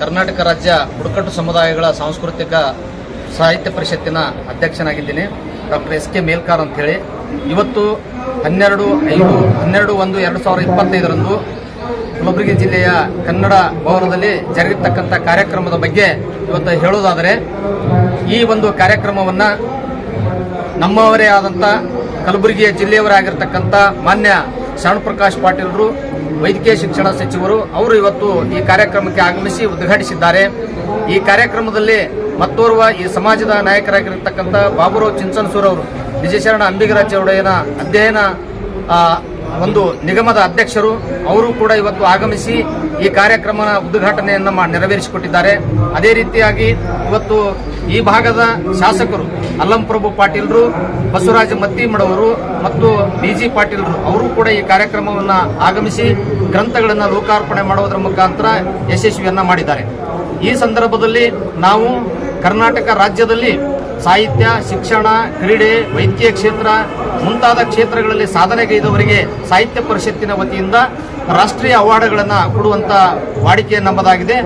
ಕರ್ನಾಟಕ ರಾಜ್ಯ ಬುಡಕಟ್ಟು ಸಮುದಾಯಗಳ ಸಾಂಸ್ಕೃತಿಕ ಸಾಹಿತ್ಯ ಪರಿಷತ್ತಿನ ಅಧ್ಯಕ್ಷನಾಗಿದ್ದೀನಿ. ಡಾಕ್ಟರ್ ಎಸ್ ಕೆ ಮೇಲ್ಕಾರ್ ಅಂತೇಳಿ. ಇವತ್ತು ಹನ್ನೆರಡು ಐದು, ಹನ್ನೆರಡು ಒಂದು ಎರಡು ಸಾವಿರದ ಇಪ್ಪತ್ತೈದರಂದು ಕಲಬುರಗಿ ಜಿಲ್ಲೆಯ ಕನ್ನಡ ಭವನದಲ್ಲಿ ಜರುಗಿರ್ತಕ್ಕಂಥ ಕಾರ್ಯಕ್ರಮದ ಬಗ್ಗೆ ಇವತ್ತು ಹೇಳೋದಾದರೆ, ಈ ಒಂದು ಕಾರ್ಯಕ್ರಮವನ್ನು ನಮ್ಮವರೇ ಆದಂಥ ಕಲಬುರಗಿಯ ಜಿಲ್ಲೆಯವರೇ ಆಗಿರ್ತಕ್ಕಂಥ ಮಾನ್ಯ ಶರಣಪ್ರಕಾಶ್ ಪಾಟೀಲ್ರು, ವೈದ್ಯಕೀಯ ಶಿಕ್ಷಣ ಸಚಿವರು, ಅವರು ಇವತ್ತು ಈ ಕಾರ್ಯಕ್ರಮಕ್ಕೆ ಆಗಮಿಸಿ ಉದ್ಘಾಟಿಸಿದ್ದಾರೆ. ಈ ಕಾರ್ಯಕ್ರಮದಲ್ಲಿ ಮತ್ತೋರ್ವ ಈ ಸಮಾಜದ ನಾಯಕರಾಗಿರ್ತಕ್ಕಂಥ ಬಾಬುರಾವ್ ಚಿಂಚನಸೂರ್ ಅವರು ವಿಜಯಶರಣ ಅಂಬಿಗರಾಜ್ ಒಡೆಯನ ಅಧ್ಯಯನ ಒಂದು ನಿಗಮದ ಅಧ್ಯಕ್ಷರು ಅವರು ಕೂಡ ಇವತ್ತು ಆಗಮಿಸಿ ಈ ಕಾರ್ಯಕ್ರಮದ ಉದ್ಘಾಟನೆಯನ್ನು ನೆರವೇರಿಸಿಕೊಟ್ಟಿದ್ದಾರೆ. ಅದೇ ರೀತಿಯಾಗಿ ಇವತ್ತು ಈ ಭಾಗದ ಶಾಸಕರು ಅಲ್ಲಂಪ್ರಭು ಪಾಟೀಲ್ರು, ಬಸವರಾಜ ಮತ್ತಿಮಡವರು ಮತ್ತು ಬಿ ಜಿ ಪಾಟೀಲ್ರು, ಅವರು ಕೂಡ ಈ ಕಾರ್ಯಕ್ರಮವನ್ನು ಆಗಮಿಸಿ ಗ್ರಂಥಗಳನ್ನು ಲೋಕಾರ್ಪಣೆ ಮಾಡುವುದರ ಮುಖಾಂತರ ಯಶಸ್ವಿಯನ್ನ ಮಾಡಿದ್ದಾರೆ. ಈ ಸಂದರ್ಭದಲ್ಲಿ ನಾವು ಕರ್ನಾಟಕ ರಾಜ್ಯದಲ್ಲಿ ಸಾಹಿತ್ಯ, ಶಿಕ್ಷಣ, ಕ್ರೀಡೆ, ವೈದ್ಯಕೀಯ ಕ್ಷೇತ್ರ ಮುಂತಾದ ಕ್ಷೇತ್ರಗಳಲ್ಲಿ ಸಾಧನೆಗೈದವರಿಗೆ ಸಾಹಿತ್ಯ ಪರಿಷತ್ತಿನ ವತಿಯಿಂದ ರಾಷ್ಟ್ರೀಯ ಅವಾರ್ಡ್ಗಳನ್ನು ಕೊಡುವಂಥ ವಾಡಿಕೆ ನಮ್ಮದಾಗಿದೆ.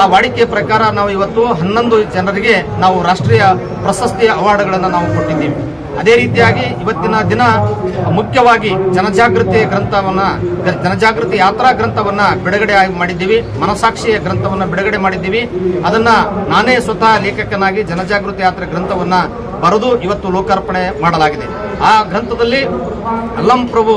ಆ ವಾಡಿಕೆ ಪ್ರಕಾರ ನಾವು ಇವತ್ತು ಹನ್ನೊಂದು ಜನರಿಗೆ ನಾವು ರಾಷ್ಟ್ರೀಯ ಪ್ರಶಸ್ತಿ ಅವಾರ್ಡ್ಗಳನ್ನು ನಾವು ಕೊಟ್ಟಿದ್ದೀವಿ. ಅದೇ ರೀತಿಯಾಗಿ ಇವತ್ತಿನ ದಿನ ಮುಖ್ಯವಾಗಿ ಜನಜಾಗೃತಿ ಗ್ರಂಥವನ್ನ, ಜನಜಾಗೃತಿ ಯಾತ್ರಾ ಗ್ರಂಥವನ್ನ ಬಿಡುಗಡೆ ಮಾಡಿದ್ದೀವಿ. ಮನಸಾಕ್ಷಿಯ ಗ್ರಂಥವನ್ನ ಬಿಡುಗಡೆ ಮಾಡಿದ್ದೀವಿ. ಅದನ್ನ ನಾನೇ ಸ್ವತಃ ಲೇಖಕನಾಗಿ ಜನಜಾಗೃತಿ ಯಾತ್ರಾ ಗ್ರಂಥವನ್ನ ಬರೆದು ಇವತ್ತು ಲೋಕಾರ್ಪಣೆ ಮಾಡಲಾಗಿದೆ. ಆ ಗ್ರಂಥದಲ್ಲಿ ಅಲ್ಲಂ ಪ್ರಭು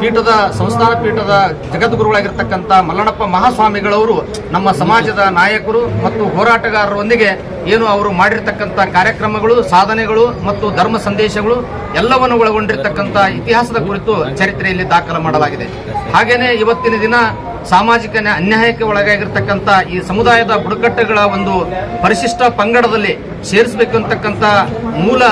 ಪೀಠದ, ಸಂಸ್ಥಾನ ಪೀಠದ ಜಗದ್ಗುರುಗಳಾಗಿರ್ತಕ್ಕಂಥ ಮಲ್ಲಣ್ಣಪ್ಪ ಮಹಾಸ್ವಾಮಿಗಳವರು ನಮ್ಮ ಸಮಾಜದ ನಾಯಕರು ಮತ್ತು ಹೋರಾಟಗಾರರೊಂದಿಗೆ ಏನು ಅವರು ಮಾಡಿರ್ತಕ್ಕಂಥ ಕಾರ್ಯಕ್ರಮಗಳು, ಸಾಧನೆಗಳು ಮತ್ತು ಧರ್ಮ ಸಂದೇಶಗಳು ಎಲ್ಲವನ್ನು ಒಳಗೊಂಡಿರ್ತಕ್ಕಂಥ ಇತಿಹಾಸದ ಕುರಿತು ಚರಿತ್ರೆಯಲ್ಲಿ ದಾಖಲು ಮಾಡಲಾಗಿದೆ. ಹಾಗೆಯೇ ಇವತ್ತಿನ ದಿನ ಸಾಮಾಜಿಕ ಅನ್ಯಾಯಕ್ಕೆ ಒಳಗಾಗಿರ್ತಕ್ಕಂಥ ಈ ಸಮುದಾಯದ ಬುಡಕಟ್ಟುಗಳ ಒಂದು ಪರಿಶಿಷ್ಟ ಪಂಗಡದಲ್ಲಿ ಸೇರಿಸಬೇಕು ಅಂತಕ್ಕಂಥ ಮೂಲ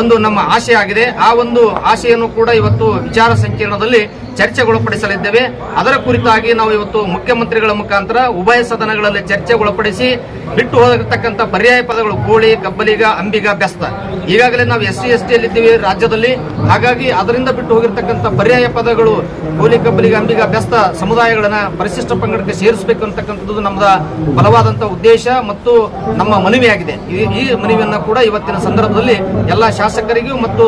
ಒಂದು ನಮ್ಮ ಆಶೆ ಆಗಿದೆ. ಆ ಒಂದು ಆಶೆಯನ್ನು ಕೂಡ ಇವತ್ತು ವಿಚಾರ ಸಂಕಿರಣದಲ್ಲಿ ಚರ್ಚೆಗೊಳಪಡಿಸಲಿದ್ದೇವೆ. ಅದರ ಕುರಿತಾಗಿ ನಾವು ಇವತ್ತು ಮುಖ್ಯಮಂತ್ರಿಗಳ ಮುಖಾಂತರ ಉಭಯ ಸದನಗಳಲ್ಲಿ ಚರ್ಚೆಗೊಳಪಡಿಸಿ ಬಿಟ್ಟು ಹೋಗಿರ್ತಕ್ಕಂಥ ಪರ್ಯಾಯ ಪದಗಳು ಕೋಳಿ, ಕಬ್ಬಲಿಗ, ಅಂಬಿಗ, ಬೆಸ್ತ. ಈಗಾಗಲೇ ನಾವು ಎಸ್ ಸಿ, ಎಸ್ ಟಿಯಲ್ಲಿ ಇದ್ದೀವಿ ರಾಜ್ಯದಲ್ಲಿ. ಹಾಗಾಗಿ ಅದರಿಂದ ಬಿಟ್ಟು ಹೋಗಿರ್ತಕ್ಕಂಥ ಪರ್ಯಾಯ ಪದಗಳು ಕೋಲಿ ಕಬ್ಬಲಿಗ, ಅಂಬಿಗ, ಬೆಸ್ತ ಸಮುದಾಯಗಳನ್ನ ಪರಿಶಿಷ್ಟ ಪಂಗಡಕ್ಕೆ ಸೇರಿಸಬೇಕು ಅಂತಕ್ಕಂಥದ್ದು ನಮ್ಮದ ಬಲವಾದಂಥ ಉದ್ದೇಶ ಮತ್ತು ನಮ್ಮ ಮನವಿಯಾಗಿದೆ. ಈ ಮನವಿಯನ್ನ ಕೂಡ ಇವತ್ತಿನ ಸಂದರ್ಭದಲ್ಲಿ ಎಲ್ಲ ಶಾಸಕರಿಗೂ ಮತ್ತು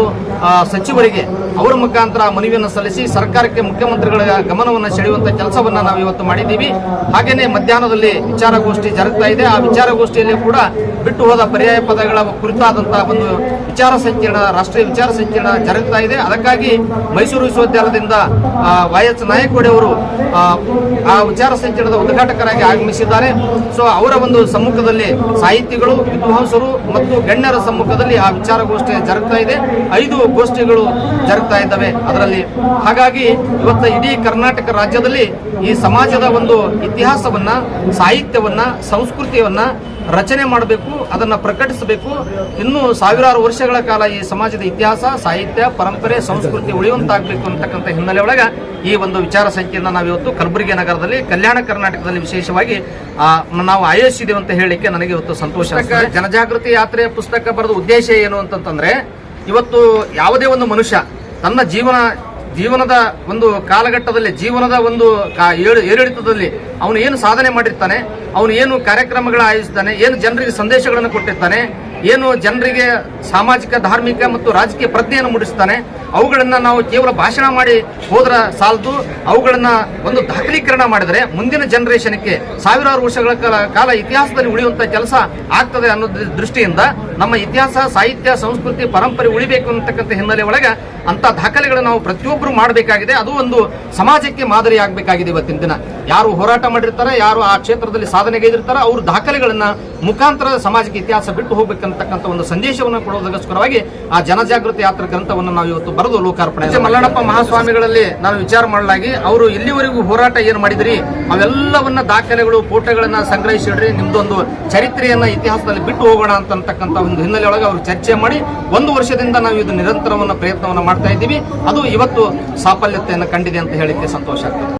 ಸಚಿವರಿಗೆ ಅವರ ಮುಖಾಂತರ ಮನವಿಯನ್ನು ಸಲ್ಲಿಸಿ ಸರ್ಕಾರಕ್ಕೆ ಮುಖ್ಯಮಂತ್ರಿಗಳ ಗಮನವನ್ನು ಸೆಳೆಯುವಂತ ಕೆಲಸವನ್ನ ನಾವು ಇವತ್ತು ಮಾಡಿದ್ದೀವಿ. ಹಾಗೆಯೇ ಮಧ್ಯಾಹ್ನದಲ್ಲಿ ವಿಚಾರಗೋಷ್ಠಿ ಜರುಗ್ತಾ ಇದೆ. ಆ ವಿಚಾರಗೋಷ್ಠಿಯಲ್ಲಿ ಕೂಡ ಬಿಟ್ಟು ಹೋದ ಪರ್ಯಾಯ ಪದಗಳ ಕುರಿತಾದಂತಹ ಒಂದು ವಿಚಾರ ಸಂಕಿರಣ ರಾಷ್ಟ್ರೀಯ ವಿಚಾರ ಸಂಕಿರಣ ಜರುಗ್ತಾ ಇದೆ. ಅದಕ್ಕಾಗಿ ಮೈಸೂರು ವಿಶ್ವವಿದ್ಯಾಲಯದಿಂದ ವೈ ಎಸ್ ನಾಯಕೋಡಿ ಅವರು ಆ, ವಿಚಾರ ಸಂಕಿರಣದ ಉದ್ಘಾಟಕರಾಗಿ ಆಗಮಿಸಿದ್ದಾರೆ. ಸೊ ಅವರ ಒಂದು ಸಮ್ಮುಖದಲ್ಲಿ ಸಾಹಿತಿಗಳು ವಿದ್ವಾಂಸರು ಮತ್ತು ಗಣ್ಯರ ಸಮ್ಮುಖದಲ್ಲಿ ಆ ವಿಚಾರಗೋಷ್ಠಿ ಜರುಗ್ತಾ ಇದೆ. ಐದು ಗೋಷ್ಠಿಗಳು ಜರುಗ್ತಾ ಇದ್ದಾವೆ ಅದರಲ್ಲಿ ಹಾಗಾಗಿ ಇವತ್ತು ಇಡೀ ಕರ್ನಾಟಕ ರಾಜ್ಯದಲ್ಲಿ ಈ ಸಮಾಜದ ಒಂದು ಇತಿಹಾಸವನ್ನ ಸಾಹಿತ್ಯವನ್ನ ಸಂಸ್ಕೃತಿಯನ್ನ ರಚನೆ ಮಾಡಬೇಕು ಅದನ್ನ ಪ್ರಕಟಿಸಬೇಕು ಇನ್ನು ಸಾವಿರಾರು ವರ್ಷಗಳ ಕಾಲ ಈ ಸಮಾಜದ ಇತಿಹಾಸ ಸಾಹಿತ್ಯ ಪರಂಪರೆ ಸಂಸ್ಕೃತಿ ಉಳಿಯುವಂತಾಗಬೇಕು ಅಂತಕ್ಕಂಥ ಹಿನ್ನೆಲೆ ಒಳಗ ಈ ಒಂದು ವಿಚಾರ ಸಂಕಿರಣ ನಾವಿವತ್ತು ಕಲಬುರಗಿ ನಗರದಲ್ಲಿ ಕಲ್ಯಾಣ ಕರ್ನಾಟಕದಲ್ಲಿ ವಿಶೇಷವಾಗಿ ನಾವು ಆಯೋಜಿಸಿದ್ದೇವೆ ಅಂತ ಹೇಳಲಿಕ್ಕೆ ನನಗೆ ಇವತ್ತು ಸಂತೋಷ. ಜನಜಾಗೃತಿ ಯಾತ್ರೆಯ ಪುಸ್ತಕ ಬರೆದ ಉದ್ದೇಶ ಏನು ಅಂತಂತಂದ್ರೆ ಇವತ್ತು ಯಾವುದೇ ಒಂದು ಮನುಷ್ಯ ತನ್ನ ಜೀವನ, ಜೀವನದ ಒಂದು ಕಾಲಘಟ್ಟದಲ್ಲಿ, ಜೀವನದ ಒಂದು ಏರಿಳಿತದಲ್ಲಿ ಅವನು ಏನು ಸಾಧನೆ ಮಾಡಿರ್ತಾನೆ, ಅವನು ಏನು ಕಾರ್ಯಕ್ರಮಗಳ ಆಯೋಜಿಸ್ತಾನೆ, ಏನು ಜನರಿಗೆ ಸಂದೇಶಗಳನ್ನು ಕೊಟ್ಟಿರ್ತಾನೆ, ಏನು ಜನರಿಗೆ ಸಾಮಾಜಿಕ, ಧಾರ್ಮಿಕ ಮತ್ತು ರಾಜಕೀಯ ಪ್ರಜ್ಞೆಯನ್ನು ಮೂಡಿಸ್ತಾನೆ ಅವುಗಳನ್ನ ನಾವು ಕೇವಲ ಭಾಷಣ ಮಾಡಿ ಹೋದ್ರ ಸಾಲದು, ಅವುಗಳನ್ನು ಒಂದು ದಾಖಲೀಕರಣ ಮಾಡಿದರೆ ಮುಂದಿನ ಜನರೇಷನ್ಗೆ ಸಾವಿರಾರು ವರ್ಷಗಳ ಕಾಲ ಇತಿಹಾಸದಲ್ಲಿ ಉಳಿಯುವಂಥ ಕೆಲಸ ಆಗ್ತದೆ ಅನ್ನೋ ದೃಷ್ಟಿಯಿಂದ ನಮ್ಮ ಇತಿಹಾಸ, ಸಾಹಿತ್ಯ, ಸಂಸ್ಕೃತಿ, ಪರಂಪರೆ ಉಳಿಬೇಕು ಅನ್ನತಕ್ಕಂಥ ಹಿನ್ನೆಲೆ ಒಳಗೆ ಅಂತ ದಾಖಲೆಗಳನ್ನು ನಾವು ಪ್ರತಿಯೊಬ್ಬರು ಮಾಡಬೇಕಾಗಿದೆ. ಅದು ಒಂದು ಸಮಾಜಕ್ಕೆ ಮಾದರಿ ಆಗಬೇಕಾಗಿದೆ ಇವತ್ತಿನ ದಿನ. ಯಾರು ಹೋರಾಟ ಮಾಡಿರ್ತಾರೆ, ಯಾರು ಆ ಕ್ಷೇತ್ರದಲ್ಲಿ ಸಾಧನೆಗೈದಿರ್ತಾರೆ ಅವ್ರ ದಾಖಲೆಗಳನ್ನು ಮುಖಾಂತರ ಸಮಾಜಕ್ಕೆ ಇತಿಹಾಸ ಬಿಟ್ಟು ಹೋಗ್ಬೇಕಂತಕ್ಕಂಥ ಒಂದು ಸಂದೇಶವನ್ನು ಕೊಡೋದಕ್ಕೋಸ್ಕರವಾಗಿ ಆ ಜನಜಾಗೃತಿ ಯಾತ್ರಾ ಗ್ರಂಥವನ್ನು ನಾವು ಇವತ್ತು ಬರೆದು ಲೋಕಾರ್ಪಣೆ. ಮಲ್ಲಣ್ಣಪ್ಪ ಮಹಾಸ್ವಾಮಿಗಳಲ್ಲಿ ನಾನು ವಿಚಾರ ಮಾಡಲಾಗಿ, ಅವರು ಇಲ್ಲಿವರೆಗೂ ಹೋರಾಟ ಏನು ಮಾಡಿದ್ರಿ ಅವೆಲ್ಲವನ್ನ ದಾಖಲೆಗಳು, ಫೋಟೋಗಳನ್ನ ಸಂಗ್ರಹಿಸಿಡ್ರಿ, ನಿಮ್ದೊಂದು ಚರಿತ್ರೆಯನ್ನ ಇತಿಹಾಸದಲ್ಲಿ ಬಿಟ್ಟು ಹೋಗೋಣ ಅಂತಕ್ಕಂಥ ಒಂದು ಹಿನ್ನೆಲೆಯೊಳಗೆ ಅವರು ಚರ್ಚೆ ಮಾಡಿ, ಒಂದು ವರ್ಷದಿಂದ ನಾವು ಇದು ನಿರಂತರವನ್ನ ಪ್ರಯತ್ನವನ್ನ ಮಾಡ್ತಾ ಇದ್ದೀವಿ ಅದು ಇವತ್ತು ಸಾಫಲ್ಯತೆಯನ್ನು ಕಂಡಿದೆ ಅಂತ ಹೇಳಿಕ್ಕೆ ಸಂತೋಷ ಆಗ್ತದೆ